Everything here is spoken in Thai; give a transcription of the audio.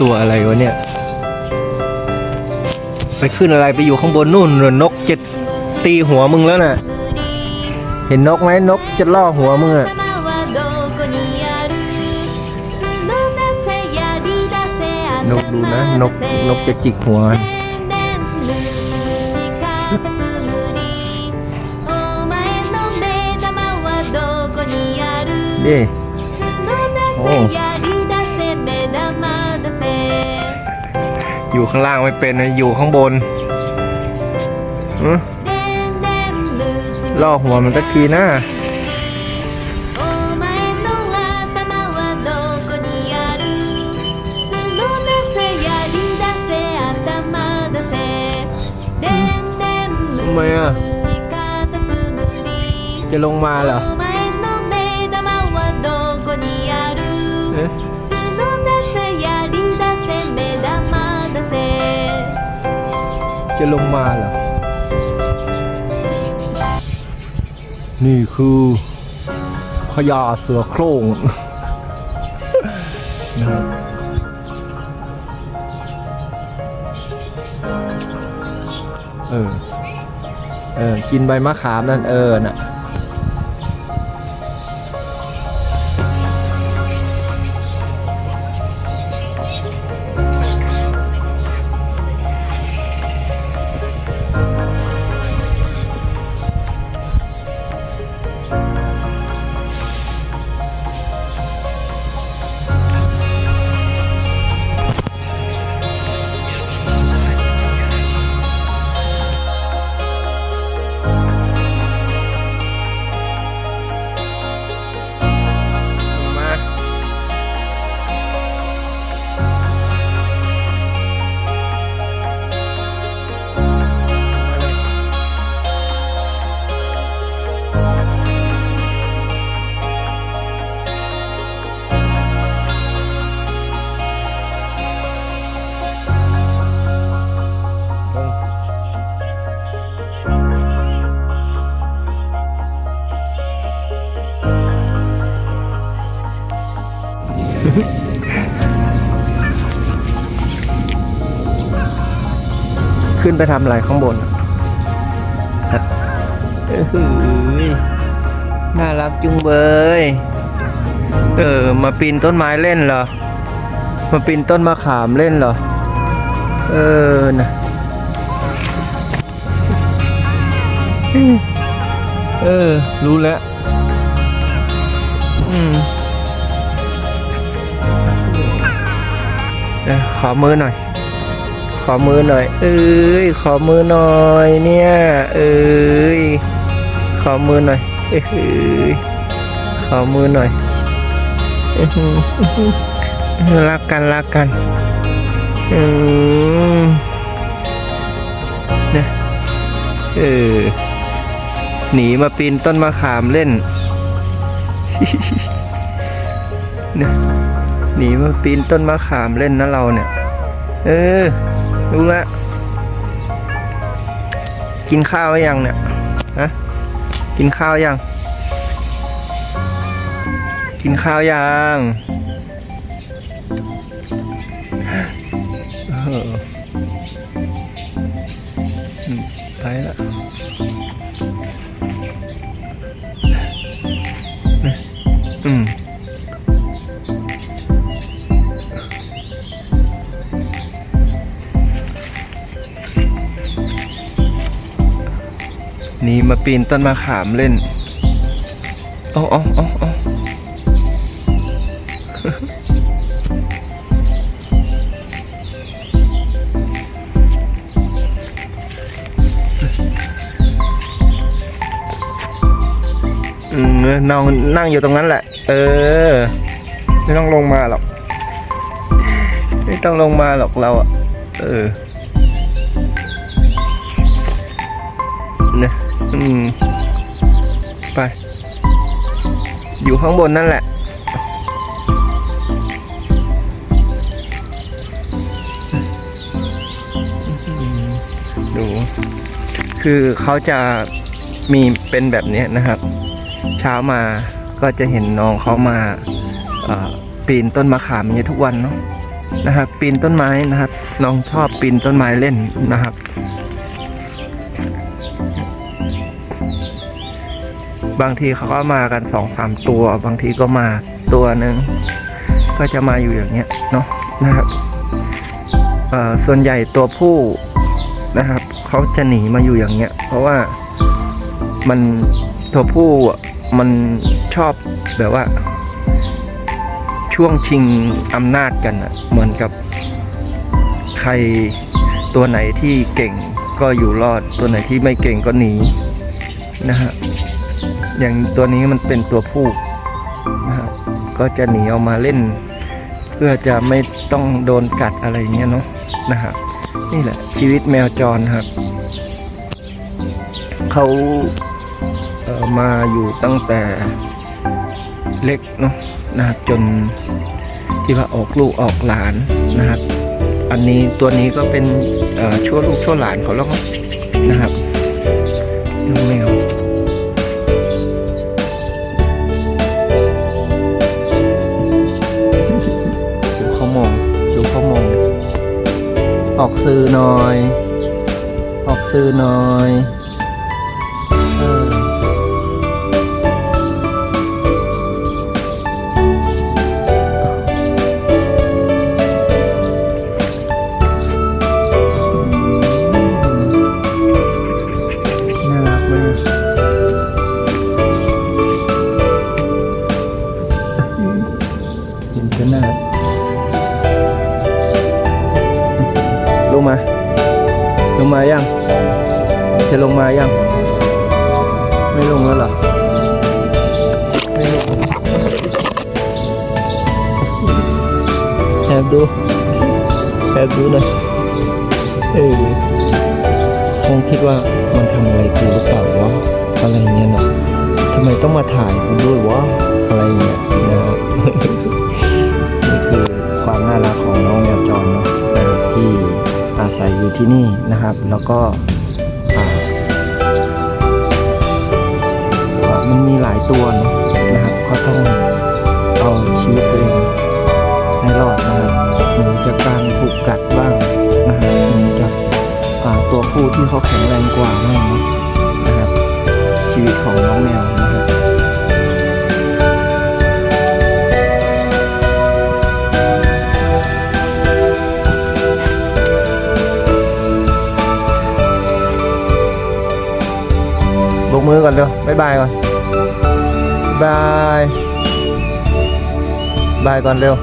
ตัวอะไรวะเนี่ย ไปขึ้นอะไรไปอยู่ข้างบนนู่นหรือนกจะตีหัวมึงแล้วนะ่ะ เห็นนกไหมนกจะล่อหัวมึงอะนกดูนะนกนกจะจิกหัวเด้โอ้ อยู่ข้างล่างไม่เป็นนะอยู่ข้างบนล่อหัวมันตะกีนะทำไมอะ จะลงมาเหรอ จะลงมาเหรอ นี่คือพญาเสือโคร่งนะครับเออ เออ กินใบมะขามนั่นเออ น่ะ ขึ้นไปทำอะไรข้างบนฮะเอ้ยน่ารักจุงเบย เออ มาปีนต้นไม้เล่นเหรอ มาปีนต้นมะขามเล่นเหรอ เออนะเออ รู้แล้ว อืมขอมือหน่อย ขอมือหน่อย เอ้ย ขอมือหน่อยเนี่ย เอ้ย ขอมือหน่อย เอ้ย ขอมือหน่อยอือหืออือหือรักกันรักกัน อืมเนี่ยเออ หนีมาปีนต้นมะขามเล่นเนี่ยหนีมาปีนต้นมะขามเล่นนะเราเนี่ย เออ รู้ละกินข้าวหรือยังเนี่ย ฮะ กินข้าวยัง กินข้าวยัง นี่มาปีนต้นมะขามเล่นเอ๋ออ๋ออ๋ออืมนั่งนั่งอยู่ตรงนั้นแหละ เออ ไม่ต้องลงมาหรอก ไม่ต้องลงมาหรอกเราอะเออ เนี่ย อืม ไป อยู่ข้างบนนั่นแหละ ดู คือเขาจะมีเป็นแบบนี้นะครับ เช้ามาก็จะเห็นน้องเขามาปีนต้นมะขามอย่างเงี้ทุกวันเนาะนะครับ ปีนต้นไม้นะครับ น้องชอบปีนต้นไม้เล่นนะครับ บางทีเขาก็มากันสองสามตัว บางทีก็มาตัวหนึ่งก็จะมาอยู่อย่างเงี้ยเนาะนะครับส่วนใหญ่ตัวผู้นะครับเขาจะหนีมาอยู่อย่างเงี้ย เพราะว่ามันตัวผู้มันชอบแบบว่า ช่วงชิงอำนาจกันอะเหมือนกับใครตัวไหนที่เก่งก็อยู่รอด ตัวไหนที่ไม่เก่งก็หนีนะฮะ อย่างตัวนี้มันเป็นตัวผู้นะครับก็จะหนีออกมาเล่น เพื่อจะไม่ต้องโดนกัดอะไรเงี้ยเนาะนะครับนี่แหละชีวิตแมวจรครับเขาเออมาอยู่ตั้งแต่เล็กเนาะนะครับจนที่ว่าออกลูกออกหลานนะครับ อันนี้ตัวนี้ก็เป็นเอ่อชั่วลูกชั่วหลานเขาแล้วนะครับน้องแมว ออกสื่อหน่อย ออกสื่อหน่อย ลงมายังจะลงมายัง ไม่ลงแล้วเหรอไม่ลงแอบดูแอบดูน่อยเออคงคิดว่ามันทำอะไรกูหรือเปล่าวะอะไรเงี้ยเนาะทำไมต้องมาถ่ายกูด้วยวะอะไรเงี้ยนะครับนี่คือความน่ารักของน้องแมวจรเนาะที่ อาศัยอยู่ที่นี่นะครับ แล้วก็มันมีหลายตัวนะครับ ก็ต้องเอาชีวิตตัวเองให้รอดนะครับหนีจากการถูกกัดบ้างนะครับหนีจากตัวผู้ที่เขาแข็งแรงกว่าบ้างนะครับ ชีวิตของน้องแมวนะ บกมือก่อนเร็วบายบายก่อนบายบายก่อนเร็ว